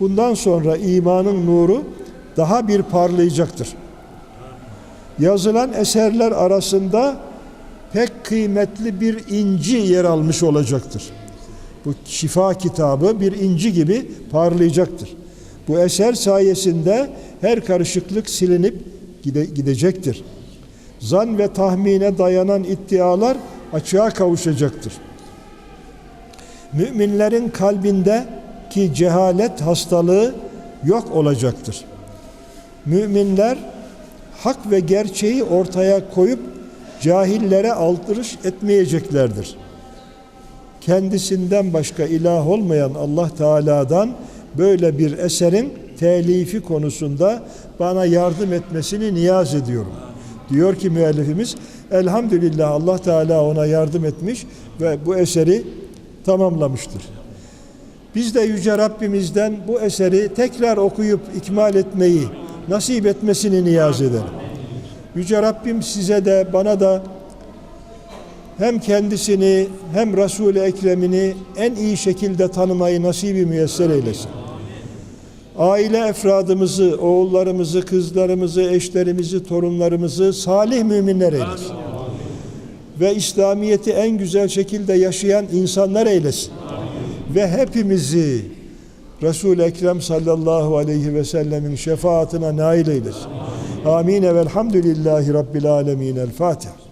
bundan sonra imanın nuru daha bir parlayacaktır. Yazılan eserler arasında pek kıymetli bir inci yer almış olacaktır. Bu şifa kitabı bir inci gibi parlayacaktır. Bu eser sayesinde her karışıklık silinip gide- gidecektir. Zan ve tahmine dayanan iddialar açığa kavuşacaktır. Müminlerin kalbinde ki cehalet hastalığı yok olacaktır. Müminler hak ve gerçeği ortaya koyup cahillere aldırış etmeyeceklerdir. Kendisinden başka ilah olmayan Allah Teala'dan böyle bir eserin telifi konusunda bana yardım etmesini niyaz ediyorum. Diyor ki müellifimiz elhamdülillah Allah Teala ona yardım etmiş ve bu eseri tamamlamıştır. Biz de Yüce Rabbimizden bu eseri tekrar okuyup ikmal etmeyi nasip etmesini niyaz edelim. Yüce Rabbim size de bana da hem kendisini hem Resul-i Ekrem'ini en iyi şekilde tanımayı nasibi müyesser eylesin. Aile efradımızı, oğullarımızı, kızlarımızı, eşlerimizi, torunlarımızı salih müminler eylesin. Ve İslamiyet'i en güzel şekilde yaşayan insanlar eylesin. Ve hepimizi Resul-i Ekrem sallallahu aleyhi ve sellemin şefaatine nail eylesin. Amin ve elhamdülillahi rabbil alemin. El Fatiha.